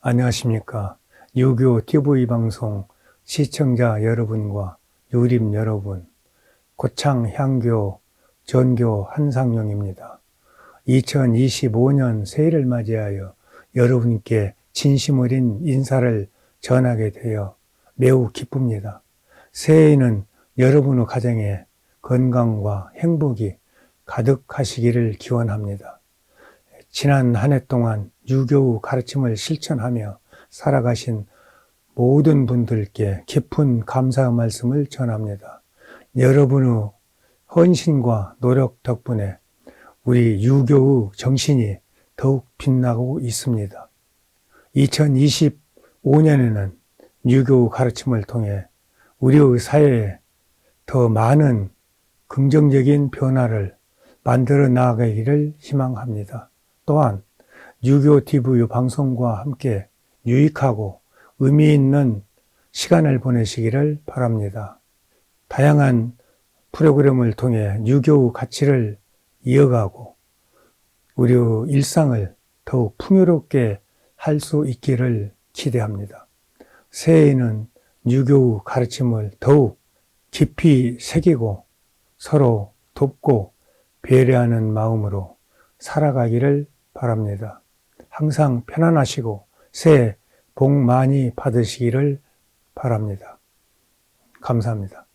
안녕하십니까. 유교 TV 방송 시청자 여러분과 유림 여러분, 고창 향교 전교 한상용입니다. 2025년 새해를 맞이하여 여러분께 진심 어린 인사를 전하게 되어 매우 기쁩니다. 새해에는 여러분의 가정에 건강과 행복이 가득하시기를 기원합니다. 지난 한 해 동안 유교의 가르침을 실천하며 살아가신 모든 분들께 깊은 감사의 말씀을 전합니다. 여러분의 헌신과 노력 덕분에 우리 유교의 정신이 더욱 빛나고 있습니다. 2025년에는 유교 가르침을 통해 우리의 사회에 더 많은 긍정적인 변화를 만들어 나가기를 희망합니다. 또한 유교 TV 방송과 함께 유익하고 의미 있는 시간을 보내시기를 바랍니다. 다양한 프로그램을 통해 유교 가치를 이어가고 우리의 일상을 더욱 풍요롭게 할 수 있기를 기대합니다. 새해에는 유교 가르침을 더욱 깊이 새기고 서로 돕고 배려하는 마음으로 살아가기를 바랍니다. 항상 편안하시고 새해 복 많이 받으시기를 바랍니다. 감사합니다.